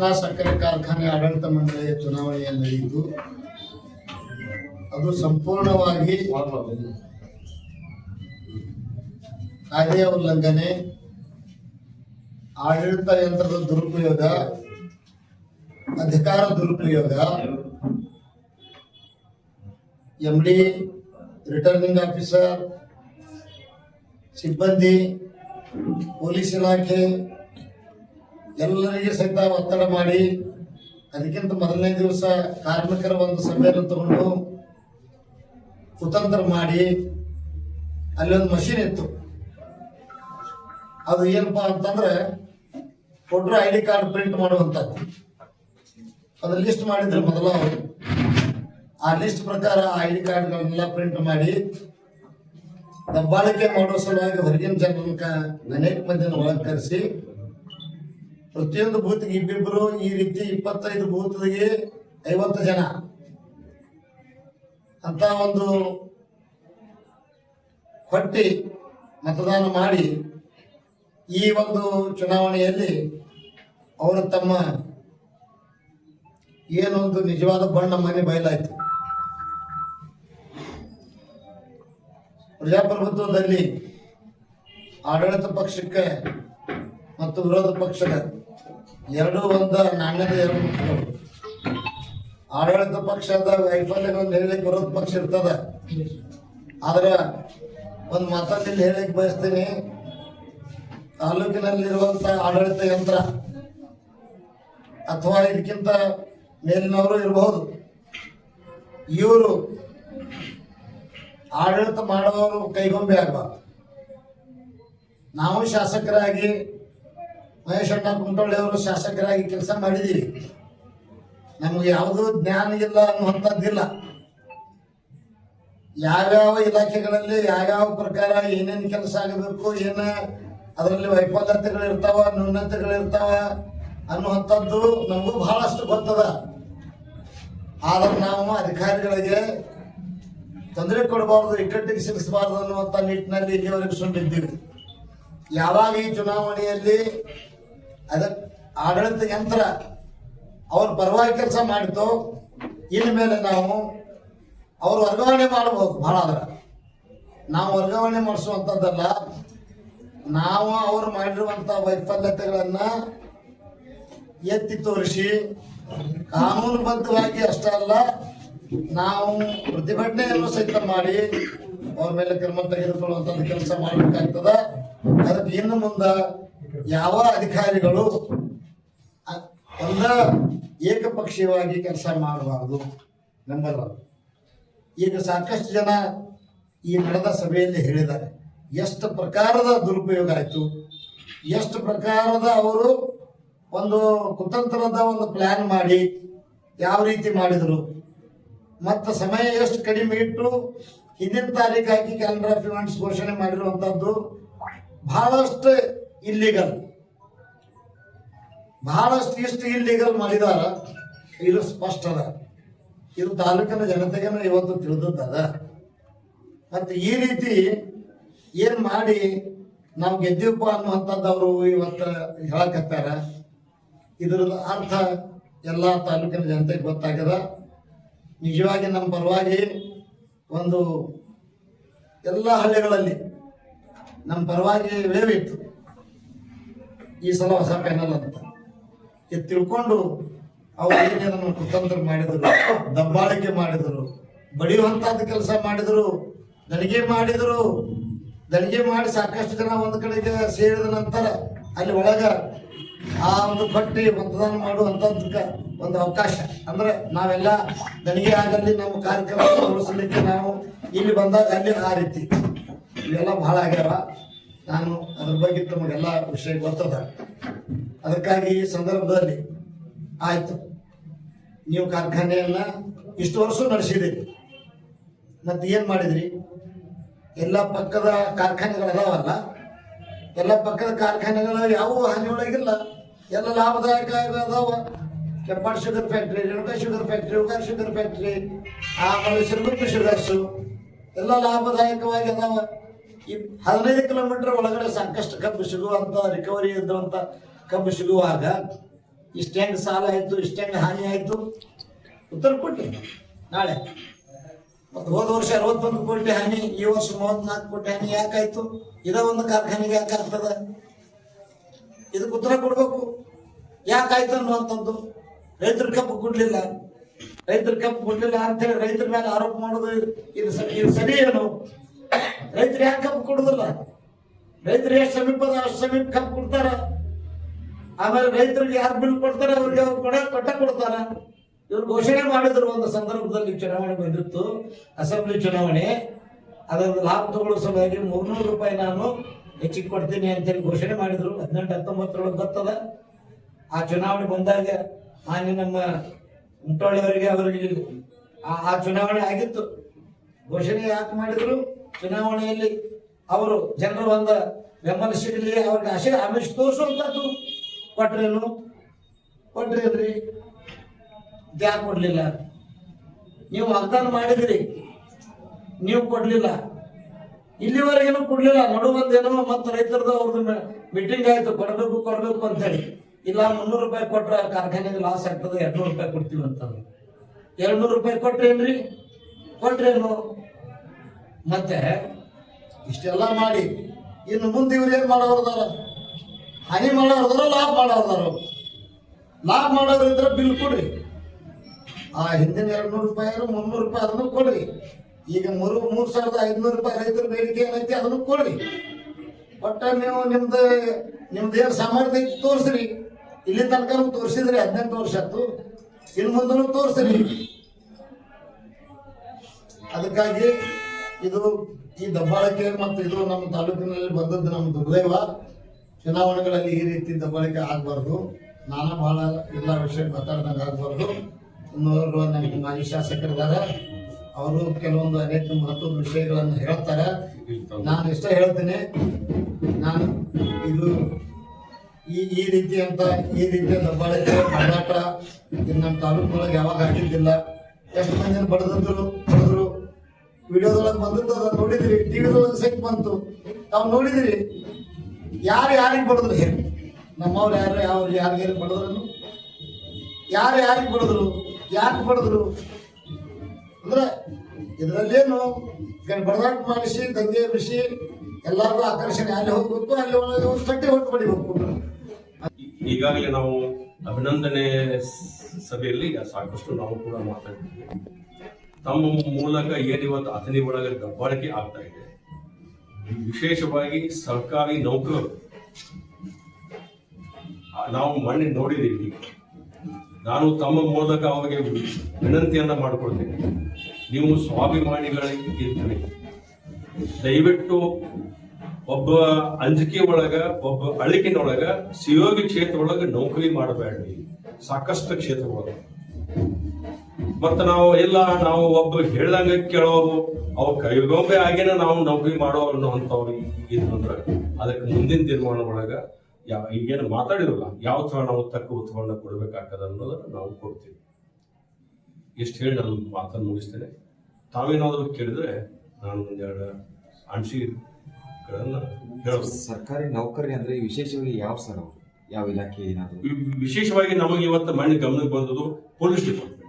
ಕೃಷ್ಣಾ ಸಕ್ಕರೆ ಕಾರ್ಖಾನೆ ಆಡಳಿತ ಮಂಡಳಿಯ ಚುನಾವಣೆಯ ನಡೆಯಿತು. ಅದು ಸಂಪೂರ್ಣವಾಗಿ ಕಾಯ್ದೆಯ ಉಲ್ಲಂಘನೆ, ಆಡಳಿತ ಯಂತ್ರದ ದುರುಪಯೋಗ, ಅಧಿಕಾರ ದುರುಪಯೋಗ ಎಂ ಡಿ ರಿಟರ್ನಿಂಗ್ ಆಫೀಸರ್ ಸಿಬ್ಬಂದಿ, ಪೊಲೀಸ್ ಇಲಾಖೆ ಎಲ್ಲರಿಗೆ ಸಹಿತ ಒತ್ತಡ ಮಾಡಿ ಅದಕ್ಕಿಂತ ಮೊದಲನೇ ದಿವಸ ಕಾರ್ಮಿಕರ ಒಂದು ಸಭೆಯನ್ನು ತಗೊಂಡು ಕುತಂತ್ರ ಮಾಡಿ ಅಲ್ಲಿ ಒಂದು ಮಷೀನ್ ಇತ್ತು. ಅದು ಏನಪ್ಪಾ ಅಂತಂದ್ರೆ ಕೊಟ್ಟರು ಐ ಡಿ ಕಾರ್ಡ್ ಪ್ರಿಂಟ್ ಮಾಡುವಂಥದ್ದು. ಅದು ಲಿಸ್ಟ್ ಮಾಡಿದ್ರು ಮೊದಲು ಆ ಲಿಸ್ಟ್ ಪ್ರಕಾರ ಐ ಡಿ ಕಾರ್ಡ್ಗಳನ್ನೆಲ್ಲ ಪ್ರಿಂಟ್ ಮಾಡಿ ದಬ್ಬಾಳಿಕೆ ಮಾಡೋ ಸಲುವಾಗಿ ಹೊರಗಿನ ಜನರನ್ನ ಅನೇಕ ಮಂದಿಯನ್ನು ಒಳಗೆ ಪ್ರತಿಯೊಂದು ಬೂತ್ಗೆ ಇಬ್ಬಿಬ್ರು ಈ ರೀತಿ ಇಪ್ಪತ್ತೈದು ಬೂತ್ಗೆ ಐವತ್ತು ಜನ. ಅಂತ ಒಂದು ಕೊಟ್ಟಿ ಮತದಾನ ಮಾಡಿ ಈ ಒಂದು ಚುನಾವಣೆಯಲ್ಲಿ ಅವರು ತಮ್ಮ ಏನೊಂದು ನಿಜವಾದ ಬಣ್ಣ ಮನೆ ಬಯಲಾಯಿತು. ಪ್ರಜಾಪ್ರಭುತ್ವದಲ್ಲಿ ಆಡಳಿತ ಪಕ್ಷಕ್ಕೆ ಮತ್ತು ವಿರೋಧ ಪಕ್ಷದ ಎರಡೂ ಒಂದ ನಾಣ್ಯದ ಎರಡು ಆಡಳಿತ ಪಕ್ಷದ ವೈಫಲ್ಯಗಳನ್ನು ಹೇಳಿಕ್ ವಿರೋಧ ಪಕ್ಷ ಇರ್ತದ. ಆದ್ರೆ ಒಂದು ಮತದಲ್ಲಿ ಹೇಳಿಕ್ ಬಯಸ್ತೀನಿ. ತಾಲೂಕಿನಲ್ಲಿರುವಂತ ಆಡಳಿತ ಯಂತ್ರ ಅಥವಾ ಇದಕ್ಕಿಂತ ಮೇಲಿನವರು ಇರಬಹುದು ಇವರು ಆಡಳಿತ ಮಾಡುವವರು ಕೈಗೊಂಬೆ ಆಗಬಾರ್ದು. ನಾವು ಶಾಸಕರಾಗಿ ಮಹೇಶ್ ಅಣ್ಣ ಕುಂಟೊಳ್ಳಿ ಅವರು ಶಾಸಕರಾಗಿ ಕೆಲಸ ಮಾಡಿದ್ದೀವಿ ನಮಗೆ ಯಾವುದೂ ಜ್ಞಾನ ಇಲ್ಲ ಅನ್ನುವಂಥದ್ದಿಲ್ಲ. ಯಾವ್ಯಾವ ಇಲಾಖೆಗಳಲ್ಲಿ ಯಾವ್ಯಾವ ಪ್ರಕಾರ ಏನೇನು ಕೆಲಸ ಆಗಬೇಕು, ಏನು ಅದರಲ್ಲಿ ವೈಫಲ್ಯತೆಗಳು ಇರ್ತಾವ, ನ್ಯೂನತೆಗಳು ಇರ್ತಾವ ಅನ್ನುವಂಥದ್ದು ನಮಗೂ ಬಹಳಷ್ಟು ಗೊತ್ತದ. ಆದ್ರೆ ನಾವು ಅಧಿಕಾರಿಗಳಿಗೆ ತೊಂದರೆ ಕೊಡಬಾರ್ದು, ಇಕ್ಕಟ್ಟಿಗೆ ಸಿಗಿಸಬಾರ್ದು ಅನ್ನುವಂಥ ನಿಟ್ಟಿನಲ್ಲಿ ಇಲ್ಲಿವರೆಗೆ ಸುಂಟಿದ್ದೀವಿ ಯಾವಾಗ ಈ ಚುನಾವಣೆಯಲ್ಲಿ ಅದ ಆಡಳಿತ ಯಂತ್ರ ಅವ್ರ ಪರವಾಗಿ ಕೆಲಸ ಮಾಡಿತು ಇನ್ನು ಮೇಲೆ ನಾವು ಅವ್ರು ವರ್ಗಾವಣೆ ಮಾಡಬಹುದು ಬಹಳ ಅದ್ರ ನಾವು ವರ್ಗಾವಣೆ ಮಾಡಿಸುವಂಥದ್ದಲ್ಲ ನಾವು ಅವ್ರು ಮಾಡಿರುವಂಥ ವೈಫಲ್ಯತೆಗಳನ್ನ ಎತ್ತಿ ತೋರಿಸಿ, ಕಾನೂನುಬದ್ಧವಾಗಿ ಅಷ್ಟೇ ಅಲ್ಲ, ನಾವು ಪ್ರತಿಭಟನೆಯನ್ನು ಸಹಿತ ಮಾಡಿ ಅವ್ರ ಮೇಲೆ ಕ್ರಮ ತೆಗೆದುಕೊಳ್ಳುವಂಥದ್ದು ಕೆಲಸ ಮಾಡಬೇಕಾಗ್ತದ. ಅದಕ್ಕೆ ಇನ್ನು ಮುಂದ ಯಾವ ಅಧಿಕಾರಿಗಳು ಒಂದು ಏಕಪಕ್ಷೀಯವಾಗಿ ಕೆಲಸ ಮಾಡಬಾರದು ಒನ್ ಈಗ ಸಾಕಷ್ಟು ಜನ ಈ ನಡೆದ ಸಭೆಯಲ್ಲಿ ಹೇಳಿದ್ದಾರೆ, ಎಷ್ಟು ಪ್ರಕಾರದ ದುರುಪಯೋಗ ಆಯಿತು, ಎಷ್ಟು ಪ್ರಕಾರದ ಅವರು ಒಂದು ಕುತಂತ್ರದ ಒಂದು ಪ್ಲ್ಯಾನ್ ಮಾಡಿ ಯಾವ ರೀತಿ ಮಾಡಿದರು, ಮತ್ತು ಸಮಯ ಎಷ್ಟು ಕಡಿಮೆ ಇಟ್ಟು ಹಿಂದಿನ ತಾರೀಕು ಹಾಕಿ ಕ್ಯಾಲೆಂಡರ್ ಆಫ್ ಇವೆಂಟ್ಸ್ ಘೋಷಣೆ ಮಾಡಿರುವಂಥದ್ದು ಬಹಳಷ್ಟು ಇಲ್ಲಿಗಲ್ ಬಹಳಷ್ಟು ಇಷ್ಟು ಇಲ್ಲಿಗಲ್ ಮಾಡಿದಾರ ಇದು ಸ್ಪಷ್ಟ ಅದ. ಇದು ತಾಲೂಕಿನ ಜನತೆಗೆ ಇವತ್ತು ತಿಳಿದದ ಮತ್ತು ಈ ರೀತಿ ಏನ್ ಮಾಡಿ ನಾವು ಗೆದ್ದಿವಪ್ಪ ಅನ್ನುವಂಥದ್ದು ಅವರು ಇವತ್ತು ಹೇಳಕತ್ತಾರ. ಇದ್ರ ಅರ್ಥ ಎಲ್ಲ ತಾಲೂಕಿನ ಜನತೆಗೆ ಗೊತ್ತಾಗದ ನಿಜವಾಗಿ ನಮ್ಮ ಪರವಾಗಿ ಒಂದು ಎಲ್ಲ ಹಳ್ಳಿಗಳಲ್ಲಿ ನಮ್ಮ ಪರವಾಗಿ ವೇವಿತ್ತು ಈ ಸಲ ಹೊಸ ಪ್ಯಾನಲ್ ಅಂತ. ಇದು ತಿಳ್ಕೊಂಡು ಅವ್ರು ಏನೇನನ್ನು ಕುತಂತ್ರ ಮಾಡಿದರು, ದಬ್ಬಾಳಿಕೆ ಮಾಡಿದರು ಬಡಿಯುವಂಥದ್ದು ಕೆಲಸ ಮಾಡಿದರು, ದಣಿಗೆ ಮಾಡಿದರು, ದಣಿಗೆ ಮಾಡಿ ಸಾಕಷ್ಟು ಜನ ಒಂದು ಕಡೆಗೆ ಸೇರಿದ ನಂತರ ಅಲ್ಲಿ ಒಳಗ ಆ ಒಂದು ಪಟ್ಟಿ ಮತದಾನ ಮಾಡುವಂಥದ್ದಕ್ಕೆ ಒಂದು ಅವಕಾಶ. ಅಂದ್ರೆ ನಾವೆಲ್ಲ ದಣಿಗೆ ಆಗಲ್ಲಿ ನಮ್ಮ ಕಾರ್ಯಕ್ರಮ ನಾವು ಇಲ್ಲಿ ಬಂದಾಗ ಅಲ್ಲಿ ಆ ರೀತಿ. ಇವೆಲ್ಲ ಬಹಳ ಆಗ್ಯಾವ. ನಾನು ಅದ್ರ ಬಗ್ಗೆ ತಮಗೆಲ್ಲ ವಿಷಯ ಗೊತ್ತದ? ಅದಕ್ಕಾಗಿ ಈ ಸಂದರ್ಭದಲ್ಲಿ ಆಯ್ತು. ನೀವು ಕಾರ್ಖಾನೆಯನ್ನ ಇಷ್ಟು ವರ್ಷ ನಡೆಸಿದಿರಿ ಮತ್ತೆ ಏನು ಮಾಡಿದ್ರಿ? ಎಲ್ಲ ಪಕ್ಕದ ಕಾರ್ಖಾನೆಗಳು ಅದಾವಲ್ಲ ಎಲ್ಲ ಪಕ್ಕದ ಕಾರ್ಖಾನೆಗಳು ಯಾವ ಹಾನಿ ಒಳಗಿಲ್ಲ ಎಲ್ಲ ಲಾಭದಾಯಕ ಅದಾವ Kempwad sugar factory, Renuka sugar factory, Ugar sugar factory ಆಮೇಲೆ ಸಿರುಗುಪ್ಪಿ ಶುಗರ್ಸು, ಎಲ್ಲ ಲಾಭದಾಯಕವಾಗಿ ಅದಾವ. ಈ ಹದಿನೈದು ಕಿಲೋಮೀಟರ್ ಒಳಗಡೆ ಸಾಕಷ್ಟು ಕಬ್ಬು ಸಿಗುವಂತ ರಿಕವರಿ ಇದ್ದಂತ ಕಬ್ಬು ಸಿಗುವಾಗ ಇಷ್ಟ ಸಾಲ ಆಯ್ತು, ಇಷ್ಟ ಹಾನಿ ಆಯ್ತು? ಉತ್ತರ ಕೊಟ್ಟಿ ನಾಳೆ. ಮತ್ತು ಹೋದ ವರ್ಷ ಅರವತ್ತೊಂದು ಕೋಟಿ ಹಾನಿ, ಈ ವರ್ಷ ಮೂವತ್ನಾಲ್ಕು ಕೋಟಿ ಹಾನಿ ಯಾಕಾಯ್ತು ಇದ ಒಂದು ಕಾರ್ಖಾನೆಗೆ ಯಾಕೆ ಆಗ್ತದ? ಇದಕ್ಕೆ ಉತ್ತರ ಕೊಡ್ಬೇಕು. ಯಾಕಾಯ್ತು ಅನ್ನುವಂಥದ್ದು. ರೈತರ ಕಬ್ಬು ಕೊಡ್ಲಿಲ್ಲ. ರೈತರ ಕಬ್ಬು ಕೊಡ್ಲಿಲ್ಲ ಅಂತೇಳಿ ರೈತರ ಮೇಲೆ ಆರೋಪ ಮಾಡೋದು ಇದು ಸರಿ ಏನು? ರೈತರು ಯಾಕೆ ಕಬ್ಬು ಕೊಡುದಿಲ್ಲ? ರೈತರು ಎಷ್ಟು ಸಮೀಪದ ಅಷ್ಟು ಸಮೀಪ ಕಬ್ಬು ಕೊಡ್ತಾರ? ಆಮೇಲೆ ರೈತರಿಗೆ ಯಾರು ಬಿಲ್ ಕೊಡ್ತಾರೆ, ಅವ್ರಿಗೆ ಅವ್ರು ಕೊಡ ಕೊಟ್ಟ ಕೊಡ್ತಾರ. ಇವ್ರು ಘೋಷಣೆ ಮಾಡಿದ್ರು ಒಂದು ಸಂದರ್ಭದಲ್ಲಿ ಚುನಾವಣೆ ಬಂದಿತ್ತು. ಅಸೆಂಬ್ಲಿ ಚುನಾವಣೆ. ಅದರ ಲಾಭ ತಗೊಳ್ಳೋ ಸಲುವಾಗಿ ಮೂರ್ನೂರು ರೂಪಾಯಿ ನಾನು ಹೆಚ್ಚಿಗೆ ಕೊಡ್ತೀನಿ ಅಂತೇಳಿ ಘೋಷಣೆ ಮಾಡಿದ್ರು. ಹದಿನೆಂಟು, ಹತ್ತೊಂಬತ್ತರೊಳಗೆ ಗೊತ್ತದ. ಆ ಚುನಾವಣೆ ಬಂದಾಗ ಹಾಗೆ ನಮ್ಮ ಉಂಟೋಳಿಯವರಿಗೆ ಅವರಿಗೆ ಆ ಚುನಾವಣೆ ಆಗಿತ್ತು. ಘೋಷಣೆ ಯಾಕೆ ಮಾಡಿದ್ರು? ಚುನಾವಣೆಯಲ್ಲಿ ಅವರು ಜನರ ಬಂದ ಬೆಂಬಲ ಸಿಗಲಿ ಅವ್ರಿಗೆ ಆಶೆ ಆಮಿಷ ತೋರಿಸುವಂಥದ್ದು ಕೊಟ್ರೇನು ಕೊಟ್ರೇನ್ರಿ ಯಾಕೆ ಕೊಡ್ಲಿಲ್ಲ. ನೀವು ವಾಗ್ದಾನ ಮಾಡಿದ್ರಿ. ನೀವು ಕೊಡ್ಲಿಲ್ಲ. ಇಲ್ಲಿವರೆಗೇನು ಕೊಡ್ಲಿಲ್ಲ. ನಡು ಮತ್ತು ರೈತರದ್ದು ಅವ್ರದ್ದು ಮೀಟಿಂಗ್ ಆಯ್ತು. ಕೊಡಬೇಕು ಕೊಡಬೇಕು ಅಂತೇಳಿ. ಇಲ್ಲ, ಮುನ್ನೂರು ರೂಪಾಯಿ ಕೊಟ್ರೆ ಕಾರ್ಖಾನೆಗೆ ಲಾಸ್ ಆಗ್ತದೆ. ಎರಡ್ನೂರು ರೂಪಾಯಿ ಕೊಡ್ತೀವಿ ಅಂತಂದ್ರು. ಎರಡ್ನೂರು ರೂಪಾಯಿ ಕೊಟ್ರೇನ್ರಿ ಕೊಟ್ರೇನು ಮತ್ತೆ ಇಷ್ಟೆಲ್ಲ ಮಾಡಿ, ಇನ್ನು ಮುಂದೆ ಇವ್ರು ಏನ್ ಮಾಡೋರ್ದಾರ? ಹಾನಿ ಮಾಡೋರ್ದಾರ, ಲಾಭ ಮಾಡೋರ್ದಾರ ಲಾಭ ಮಾಡೋರು ಇದ್ರೆ ಬಿಲ್ ಕೊಡ್ರಿ. ಆ ಹಿಂದಿನ ಎರಡು ನೂರು ರೂಪಾಯಿ ಮುನ್ನೂರು ರೂಪಾಯಿ ಅದನ್ನು ಕೊಡ್ರಿ. ಈಗ ಮೂರು ಮೂರು ಸಾವಿರದ ಐದ್ನೂರು ರೂಪಾಯಿ ರೈತರ ಬೇಡಿಕೆ ಏನೈತಿ ಅದನ್ನು ಕೊಡ್ರಿ. ಒಟ್ಟ ನೀವು ನಿಮ್ದು ನಿಮ್ದು ಏನು ಸಾಮರ್ಥ್ಯ ತೋರಿಸ್ರಿ. ಇಲ್ಲಿ ತನಕ ತೋರಿಸಿದ್ರಿ ಹದಿನೆಂಟು ವರ್ಷ ಆಯ್ತು. ಇನ್ನು ಮುಂದೂ ತೋರಿಸ್ರಿ. ಅದಕ್ಕಾಗಿ ಇದು ಈ ದಬ್ಬಾಳಿಕೆ ಮತ್ತು ಇದು ನಮ್ಮ ತಾಲೂಕಿನಲ್ಲಿ ಬಂದದ್ದು ನಮ್ಮ ದುರ್ದೈವ. ಚುನಾವಣೆಗಳಲ್ಲಿ ಈ ರೀತಿ ದಬ್ಬಾಳಿಕೆ ಆಗಬಾರ್ದು. ನಾನು ಬಹಳ ಎಲ್ಲ ವಿಷಯ ಮಾತಾಡ್ದಂಗೆ ಆಗಬಾರ್ದು. ಇನ್ನೋರ್ವ ನಮ್ಮ ಮಾಜಿ ಶಾಸಕರಿದ್ದಾರೆ. ಅವರು ಕೆಲವೊಂದು ಅನೇಕ ಮಹತ್ವದ ವಿಷಯಗಳನ್ನು ಹೇಳ್ತಾರೆ. ನಾನು ಇಷ್ಟ ಹೇಳ್ತೀನಿ, ನಾನು ಇದು ಈ ಈ ರೀತಿ ಅಂತ, ಈ ರೀತಿಯ ದಬ್ಬಾಳಿಕೆ ಕರ್ನಾಟಕ ನಮ್ಮ ತಾಲೂಕಿನೊಳಗೆ ಯಾವಾಗ ಆಗಿದ್ದಿಲ್ಲ. ಎಷ್ಟು ಮಂದಿನ ಬಡದ್ರು ವಿಡಿಯೋದೊಳಗೆ ಅದನ್ನ ನೋಡಿದಿರಿ ಟಿವಿದೊಳಗೆ ಸೆಟ್ ಬಂತು. ನಾವು ನೋಡಿದಿರಿ, ಯಾರು ಯಾರಿಗೆ ಬಡದ್ರು ಹೇಳಿ. ನಮ್ಮವ್ರು ಯಾರು ಯಾವ ಯಾರಿಗೇನು ಬಡದ್ರು ಯಾರು ಯಾರಿಗೆ ಬಡದ್ರು ಯಾಕೆ ಬಡದ್ರು. ಅಂದ್ರೆ ಇದರಲ್ಲೇನು ಬಡದಾಟ ಮಾಡಿಸಿ ದಂಗೆ ಬಿಸಿ ಎಲ್ಲರಿಗೂ ಆಕರ್ಷಣೆ, ಅಲ್ಲಿ ಹೋಗ್ಬೇಕು, ಅಲ್ಲಿ ಒಳಗೆ ಕಟ್ಟಿ ಹೊಟ್ಟು ಬಡಿಬೇಕು ಈಗಾಗಲೇ ನಾವು ಅಭಿನಂದನೆ ಸಭೆಯಲ್ಲಿ ಸಾಕಷ್ಟು ನಾವು ಕೂಡ ಮಾತಾಡಿದ್ವಿ. ತಮ್ಮ ಮೂಲಕ ಏನಿವತ್ತು ಅಥಣಿ ಒಳಗೆ ದಬ್ಬಾಳಿಕೆ ಆಗ್ತಾ ಇದೆ. ವಿಶೇಷವಾಗಿ ಸರ್ಕಾರಿ ನೌಕರರು. ನಾವು ಮಣ್ಣಿ ನೋಡಿದ್ದೀವಿ. ನಾನು ತಮ್ಮ ಮೂಲಕ ಅವರಿಗೆ ವಿನಂತಿಯನ್ನ ಮಾಡಿಕೊಳ್ತೇನೆ. ನೀವು ಸ್ವಾಭಿಮಾನಿಗಳಿರ್ತೀರಿ ದಯವಿಟ್ಟು ಒಬ್ಬ ಅಂಜಿಕೆ ಒಳಗ, ಒಬ್ಬ ಅಳಿಕೆನೊಳಗ, ಸಿಯೋಗಿ ಕ್ಷೇತ್ರ ಒಳಗ ನೌಕರಿ ಮಾಡಬೇಡ್ರಿ ಸಾಕಷ್ಟು ಕ್ಷೇತ್ರ ಒಳಗ. ಮತ್ತ ನಾವು ಇಲ್ಲ ನಾವು ಒಬ್ಬ ಹೇಳ್ದಂಗ ಕೇಳೋರು ಅವು ಕೈಗೊಂಬೆ ಆಗಿನ ನಾವು ನೌಕರಿ ಮಾಡೋ ಅನ್ನೋವಂಥವ್ರು ಇದು ಅಂದ್ರೆ ಅದಕ್ಕೆ ಮುಂದಿನ ತೀರ್ಮಾನ ಒಳಗ ಯಾವ ಈಗೇನು ಮಾತಾಡಿರಲ್ಲ ಯಾವ ಥರ ನಾವು ತಕ್ಕ ಉತ್ತರವನ್ನ ಕೊಡಬೇಕಾಗ್ತದೆ ಅನ್ನೋದನ್ನ ನಾವು ಕೊಡ್ತೀವಿ. ಎಷ್ಟು ಹೇಳಿ ನಾನು ಮಾತನ್ನು ಮುಗಿಸ್ತೇನೆ. ತಾವೇನಾದರೂ ಕೇಳಿದ್ರೆ ನಾನು ಒಂದೆರಡು ಅಂಶಿಗಳನ್ನು ಹೇಳೋದು. ಸರ್ಕಾರಿ ನೌಕರಿ ಅಂದ್ರೆ ವಿಶೇಷವಾಗಿ ಯಾವ ಸರ್ ಅವರು? ಯಾವ ಇಲಾಖೆ ಏನಾದ್ರು? ವಿಶೇಷವಾಗಿ ನಮಗೆ ಇವತ್ತು ಮಣ್ಣಿನ ಗಮನಕ್ಕೆ ಬಂದದ್ದು ಪೊಲೀಸ್ ಡಿಪಾರ್ಟ್ಮೆಂಟ್.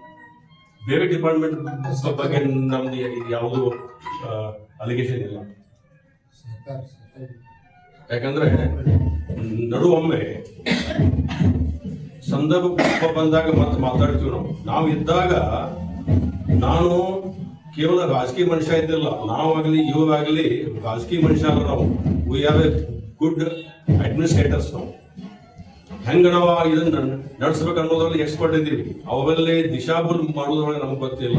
ಬೇರೆ ಡಿಪಾರ್ಟ್ಮೆಂಟ್ ಬಗ್ಗೆ ನಮ್ದು ಯಾವುದು ಅಲಿಗೇಷನ್ ಇಲ್ಲ. ಯಾಕಂದ್ರೆ ನಡುವೊಮ್ಮೆ ಸಂದರ್ಭ ಬಂದಾಗ ಮತ್ತೆ ಮಾತಾಡ್ತೀವಿ ನಾವು. ನಾವು ಇದ್ದಾಗ ನಾನು ಕೇವಲ ರಾಜಕೀಯ ಮನುಷ್ಯ ಇದ್ದಿಲ್ಲ. ನಾವಾಗಲಿ ಇವಾಗಲಿ ರಾಜಕೀಯ ಮನುಷ್ಯ ಅಲ್ಲ ನಾವು. We are a good administrators ನಾವು. ಹೆಂಗ ನಾವು ಇದನ್ನ ನಡೆಸ್ಬೇಕು ಅನ್ನೋದ್ರಲ್ಲಿ ಎಕ್ಸ್ಪರ್ಟ್ ಇದ್ದೀವಿ. ಅವೆಲ್ಲೇ ದಿಶಾಬುಲ್ ಮಾಡುವುದ್ರೊಳಗೆ ನಮ್ಗೆ ಗೊತ್ತಿಲ್ಲ.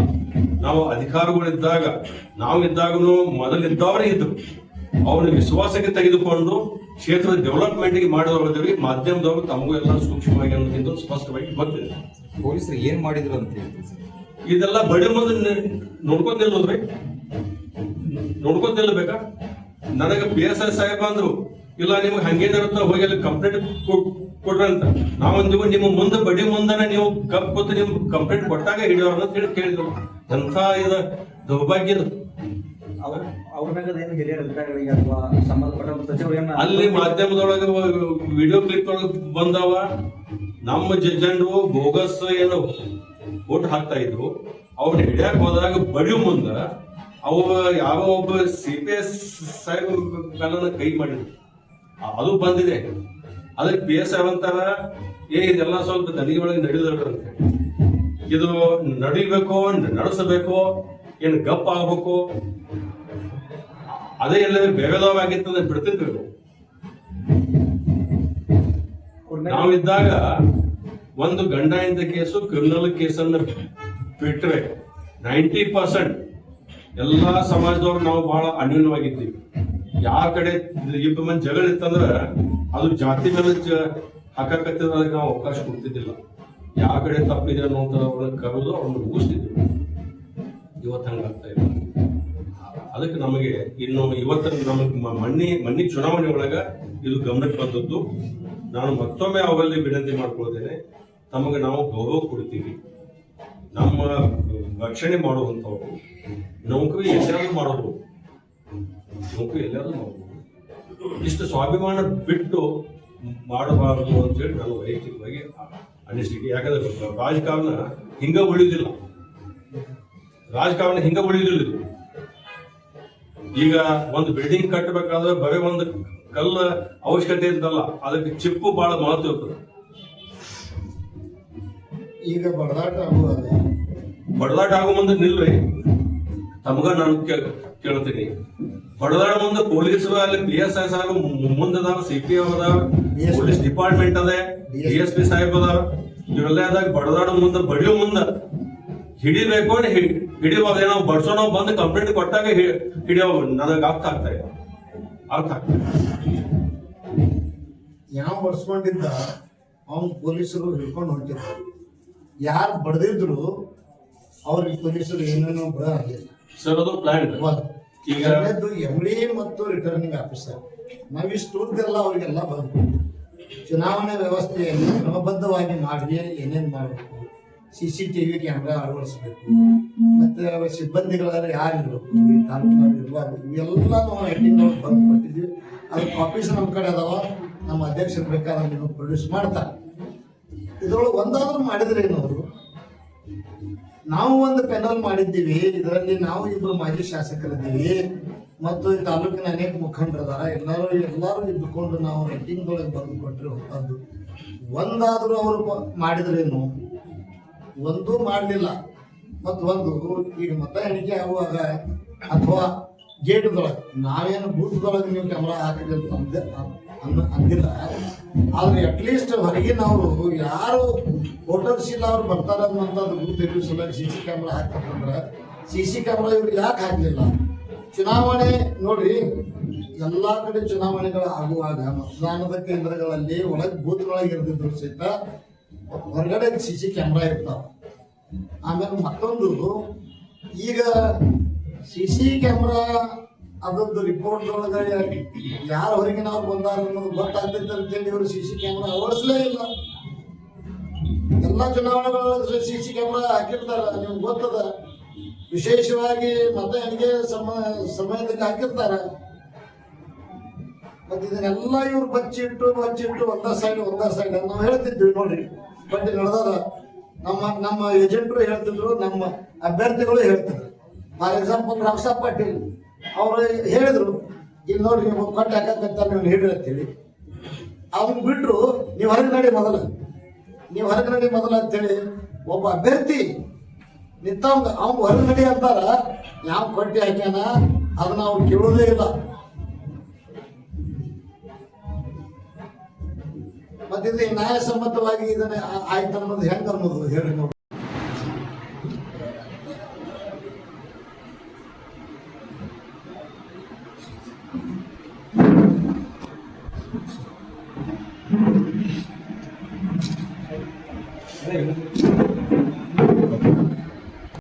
ನಾವು ಅಧಿಕಾರಗಳಿದ್ದಾಗ ನಾವು ಇದ್ದಾಗನು ಮೊದಲಿದ್ದವರೇ ಇದ್ರು ಅವ್ರ ವಿಶ್ವಾಸಕ್ಕೆ ತೆಗೆದುಕೊಂಡು ಕ್ಷೇತ್ರದ ಡೆವಲಪ್ಮೆಂಟ್ಗೆ ಮಾಡಿದವರಿದ್ದೀವಿ. ಮಾಧ್ಯಮದವರು ತಮಗೂ ಎಲ್ಲ ಸೂಕ್ಷ್ಮವಾಗಿ ಅನ್ನೋದಕ್ಕಿಂತ ಸ್ಪಷ್ಟವಾಗಿ ಗೊತ್ತಿದೆ ಪೊಲೀಸರು ಏನ್ ಮಾಡಿದ್ರು ಅಂತ ಇದೆಲ್ಲ ಬಡಿ ಮುಂದೆ ನೋಡ್ಕೊಂಡ್ ನೋಡ್ಕೊಂತಿಲ್ಲ ಬೇಕಾ ನನಗೆ ಪಿ ಎಸ್ ಐ ಸಾಹೇಬ ಅಂದ್ರು ಇಲ್ಲ ನಿಮ್ಗೆ ಹಂಗೇನಿರುತ್ತ ಹೋಗಿ ಅಲ್ಲಿ ಕಂಪ್ಲೇಂಟ್ ಕೊಡ್ರಂತ. ಅಂತ ನಾವೊಂದಿಗೂ ನಿಮ್ಮ ಮುಂದೆ ಬಡಿ ಮುಂದನೆ ನೀವು ಕಪ್ ಕೂತು ನಿಮ್ ಕಂಪ್ಲೇಂಟ್ ಕೊಟ್ಟಾಗ ಹಿಡಿಯೋರ್ ಅಂತ ಹೇಳಿ ಕೇಳಿದ್ರು. ಎಂಥ ಇದು ದೌರ್ಭಾಗ್ಯದ. ಅಲ್ಲಿ ಮಾಧ್ಯಮದೊಳಗೆ ವಿಡಿಯೋ ಕ್ಲಿಪ್ ಒಳಗೆ ಬಂದವ. ನಮ್ಮ ಜಜ್ಜಂಡು ಬೋಗಸ್ ಏನು ಓಟ್ ಹಾಕ್ತಾ ಇದ್ರು. ಅವ್ರು ಹಿಡಿಯಕ್ ಹೋದಾಗ ಬಡಿಯೋ ಮುಂದ ಅವ ಯಾವ ಒಬ್ಬ ಸಿ ಪಿ ಎಸ್ ಸಾಹೇಬ್ ಕೈ ಮಾಡಿದ್ರು. ಅದು ಬಂದಿದೆ. ಅದಕ್ಕೆ ಬೇಸರ ಎಸ್ ಅಂತಾರ ಏ, ಇದೆಲ್ಲ ಸ್ವಲ್ಪ ನದಿ ಒಳಗೆ ನಡೆದ್ರಂತೆ ಇದು ನಡಿಬೇಕು, ನಡೆಸಬೇಕು, ಏನು ಗಪ್ ಆಗ್ಬೇಕು, ಅದೇ ಎಲ್ಲ ಬೇಗದವಾಗಿತ್ತಂದ್ರೆ ಬಿಡ್ತಿದ್ವಿ. ನಾವು. ನಾವಿದ್ದಾಗ ಒಂದು ಗಂಡ ಇಂದ ಕೇಸು ಕ್ರಿಮಿನಲ್ ಕೇಸನ್ನು ಬಿಟ್ಟರೆ ನೈಂಟಿ ಪರ್ಸೆಂಟ್ ಎಲ್ಲಾ ಸಮಾಜದವ್ರು ನಾವು ಬಹಳ ಅನ್ಯೂನ್ಯವಾಗಿದ್ದೀವಿ. ಯಾವ ಕಡೆ ಇಬ್ಬರು ಮಂದಿ ಜಗಳ ಇತ್ತಂದ್ರ ಅದು ಜಾತಿ ಮೇಲೆ ಹಾಕಕತ್ತಿದ್ರೆ ಅದಕ್ಕೆ ನಾವು ಅವಕಾಶ ಕೊಡ್ತಿದ್ದಿಲ್ಲ. ಯಾವ ಕಡೆ ತಪ್ಪಿದೆ ಅನ್ನೋಂಥವ್ರನ್ನ ಕರೆದು ಅವ್ರನ್ನ ಮುಗಿಸ್ತಿದ್ವಿ ಇವತ್ತು ಹಂಗಾಗ್ತಾ ಇಲ್ಲ ಅದಕ್ಕೆ ನಮಗೆ ಇನ್ನು ಇವತ್ತು ನಮಗೆ ಮಣ್ಣಿ ಮಣ್ಣಿ ಚುನಾವಣೆ ಒಳಗ ಇದು ಗಮನಕ್ಕೆ ಬಂದದ್ದು. ನಾನು ಮತ್ತೊಮ್ಮೆ ಅವರಲ್ಲಿ ವಿನಂತಿ ಮಾಡ್ಕೊಳ್ತೇನೆ. ತಮಗೆ ನಾವು ಗೌರವ ಕೊಡ್ತೀವಿ. ನಮ್ಮ ರಕ್ಷಣೆ ಮಾಡುವಂಥವ್ರು, ನೌಕರಿ ಎಲ್ಲರೂ ಮಾಡೋದು ನೌಕರಿ ಎಲ್ಲರೂ ನೋಡ್ಬೋದು. ಇಷ್ಟು ಸ್ವಾಭಿಮಾನ ಬಿಟ್ಟು ಮಾಡಬಾರದು ಅಂತೇಳಿ ನಾನು ವೈಯಕ್ತಿಕವಾಗಿ ಅನಿಸಿಕೆ ಯಾಕಂದ್ರೆ ರಾಜಕಾರಣ ಹಿಂಗ ಉಳಿದಿಲ್ಲ ರಾಜಕಾರಣ ಹಿಂಗ ಉಳಿದಿಲ್ಲ ಇದು. ಈಗ ಒಂದು ಬಿಲ್ಡಿಂಗ್ ಕಟ್ಟಬೇಕಾದ್ರೆ ಬರೀ ಒಂದು ಕಲ್ಲ ಅವಶ್ಯಕತೆ ಅಂತಲ್ಲ ಅದಕ್ಕೆ ಚಿಪ್ಪು ಬಹಳ ಮಹತ್ವ ಇರ್ತದೆ. ಈಗ ಬಡದಾಟ ಬಡದಾಟ ಆಗೋ ಮುಂದೆ ನಿಲ್ರಿ. ತಮಗ ನಾನು ಕೇಳ್ತೀನಿ. ಬಡದಾಡ ಮುಂದೆ ಪೊಲೀಸ್ ಅಲ್ಲಿ ಪಿ ಎಸ್ ಐ ಸಾಹೇಬ್ ಅದಾವ C P DSP. Police department ಅದ ಡಿ ಎಸ್ ಪಿ ಸಾಹೇಬ್ ಅದ ಇವೆಲ್ಲ ಅದಾಗ ಬಡದಾಡ ಮುಂದೆ ಬಡಿಯೋ ಮುಂದ. ಹಿಡಿಬೇಕು ಹಿಡಿಯುವಾಗ ನಾವು ಬಡ್ಸೋ ನಾವು ಬಂದು ಕಂಪ್ಲೇಂಟ್ ಕೊಟ್ಟಾಗ ಹಿಡಿಯೋ ನನಗೆ ಅರ್ಥ ಆಗ್ತಾ ಇದೆ ಅರ್ಥ ಆಗ್ತಾ ಯಾವ ಬಡ್ಸ್ಕೊಂಡಿದ್ದ ಅವನ್ ಪೊಲೀಸರು ಹಿಡ್ಕೊಂಡು ಹೊಂಟಿದ್ರು. ಯಾರು ಬಡ್ದಿದ್ರು ಅವ್ರಿಗೆ ಪೊಲೀಸರು ಏನೇನೋ ಬರ ಸರ್ ಅದು ಪ್ಲಾನ್ ಈಗ ಎಂಡಿ ಮತ್ತು ರಿಟರ್ನಿಂಗ್ ಆಫೀಸರ್ ನಾವಿಷ್ಟು ಉದ್ದೆಲ್ಲ ಅವರಿಗೆಲ್ಲ ಬಂದು ಚುನಾವಣೆ ವ್ಯವಸ್ಥೆಯನ್ನು ಕ್ರಮಬದ್ಧವಾಗಿ ಮಾಡಿ ಏನೇನು ಮಾಡಬೇಕು? C C T V camera ಅಳವಡಿಸಬೇಕು. ಮತ್ತೆ ಸಿಬ್ಬಂದಿಗಳಾದ್ರೆ ಯಾರು ಇರಬೇಕು ಈ ಇರಬಾರ್ದು ಇವೆಲ್ಲ ನಾವು ಹೆಡ್ಡಿಂಗ್ ಬಂದು ಕೊಟ್ಟಿದ್ವಿ. ಅದು ಕಾಪೀಸ್ ನಮ್ಮ ಕಡೆ ಅದಾವ. ನಮ್ಮ ಅಧ್ಯಕ್ಷರು ಬೇಕಾದ್ರೆ ನೀವು ಪ್ರೊಡ್ಯೂಸ್ ಮಾಡ್ತಾರೆ. ಇದ್ರೊಳಗೆ ಒಂದಾದ್ರೂ ಮಾಡಿದ್ರೇನು ಅವರು ನಾವು ಒಂದು ಪೆನಲ್ ಮಾಡಿದ್ದೀವಿ. ಇದರಲ್ಲಿ ನಾವು ಇಬ್ರು ಮಾಜಿ ಶಾಸಕರಿದ್ದೀವಿ. ಮತ್ತು ಈ ತಾಲೂಕಿನ ಅನೇಕ ಮುಖಂಡರದಾರ ಎಲ್ಲರೂ ಎಲ್ಲರೂ ಇದ್ದುಕೊಂಡು ನಾವು ರೈಟಿಂಗ್ ಬರೆದು ಕೊಟ್ಟರೆ ಹೊರತು ಒಂದಾದರೂ ಅವರು ಮಾಡಿದ್ರೇನು? ಒಂದೂ ಮಾಡಲಿಲ್ಲ. ಮತ್ತು ಒಂದು, ಈಗ ಮತ ಎಣಿಕೆ ಆಗುವಾಗ ಅಥವಾ ಗೇಟ್ದೊಳಗೆ ನಾವೇನು ಬೂತ್ದೊಳಗೆ ನೀವು ಕ್ಯಾಮ್ರಾ ಹಾಕಿದ್ರೆ ಅಂತ ಅಂದಿಲ್ಲ ಆದ್ರೆ ಅಟ್ಲೀಸ್ಟ್ ಹೊರಗಿನವರು ಯಾರು ವೋಟರ್ಸ್ ಇಲ್ಲ ಅವ್ರು ಬರ್ತಾರೆ ಅನ್ನೋಂಥದ್ದು ಗುರುತಿರುವ ಸಲುವಾಗಿ ಸಿ ಸಿ ಕ್ಯಾಮ್ರಾ ಹಾಕ್ತಂದ್ರೆ ಸಿ ಸಿ ಕ್ಯಾಮ್ರಾ ಇವ್ರು ಯಾಕೆ ಹಾಕಲಿಲ್ಲ? ಚುನಾವಣೆ ನೋಡ್ರಿ, ಎಲ್ಲಾ ಕಡೆ ಚುನಾವಣೆಗಳು ಆಗುವಾಗ ಮತದಾನದ ಕೇಂದ್ರಗಳಲ್ಲಿ ಒಳಗೆ ಬೂತ್ಗಳಾಗಿ ಇರ್ತಿದ್ರು ಸಹಿತ ಹೊರಗಡೆ ಸಿ ಸಿ ಕ್ಯಾಮ್ರಾ ಇರ್ತಾವ. ಆಮೇಲೆ ಮತ್ತೊಂದು ಈಗ ಸಿ ಸಿ ಕ್ಯಾಮ್ರಾ ಅದೊಂದು ರಿಪೋರ್ಟ್ ಒಳಗೆ ಯಾರು ಹೊರಗೆ ಬಂದಾರ ಅನ್ನೋದು ಗೊತ್ತಾಗ್ತೈತೆ ಅಂತೇಳಿ ಇವರು ಸಿ ಸಿ ಕ್ಯಾಮ್ರಾ ಅಳವಡಿಸಲೇ ಇಲ್ಲ. ಎಲ್ಲ ಚುನಾವಣೆಗಳಲ್ಲಿ ಸಿ ಸಿ ಕ್ಯಾಮ್ರಾ ಹಾಕಿರ್ತಾರ, ನಿಮ್ಗೆ ಗೊತ್ತದ? ವಿಶೇಷವಾಗಿ ಮತ ಎಣಿಕೆ ಸಮ, ಸಮಯದಲ್ಲಿ ಹಾಕಿರ್ತಾರ. ಮತ್ತೆ ಇದನ್ನೆಲ್ಲ ಇವ್ರು ಬಚ್ಚಿಟ್ಟು ಬಚ್ಚಿಟ್ಟು ಒಂದ ಸೈಡ್ ಒಂದ ಸೈಡ್ ನಾವು ಹೇಳ್ತಿದ್ವಿ ನೋಡ್ರಿ ಬಟ್ ನಡೆದಾರ ನಮ್ಮ ನಮ್ಮ ಏಜೆಂಟ್ರು ಹೇಳ್ತಿದ್ರು, ನಮ್ಮ ಅಭ್ಯರ್ಥಿಗಳು ಹೇಳ್ತಾರೆ. For example Ramasab Patil. ಅವರು ಹೇಳಿದ್ರು, ಇಲ್ಲಿ ನೋಡ್ರಿ, ನೀವು ಕಟ್ಟ ಹಾಕಕ್ಕಂತ ನೀವು ಹಿಡ್ರಿ ಅಂತೇಳಿ ಅವ್ನು ಬಿಟ್ರು, ನೀವು ಹೊರಗೆ ನಡಿ ಮೊದಲು. ನೀವು ಹೊರಗೆ ನಡಿ ಮೊದಲು ಅಂತೇಳಿ ಒಬ್ಬ ಅಭ್ಯರ್ಥಿ ನಿಂತವಂಗ ಅವ್ನು ಹೊರಗೆ ನಡಿ ಅಂತಾರ, ಯಾವ ಕೊಟ್ಟಿ ಹಾಕ್ಯಾನ? ಅದನ್ನ ಅವ್ನು ಕೇಳೋದೇ ಇಲ್ಲ. ಮತ್ತೆ ಇದು ನ್ಯಾಯಸಮ್ಮತವಾಗಿ ಇದನ್ನ ಆಯ್ತು ಅನ್ನೋದು ಹೆಂಗ ಅನ್ನೋದು ಹೇಳಿ ನೋಡಿ